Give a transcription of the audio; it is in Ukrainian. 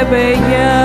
тебе я.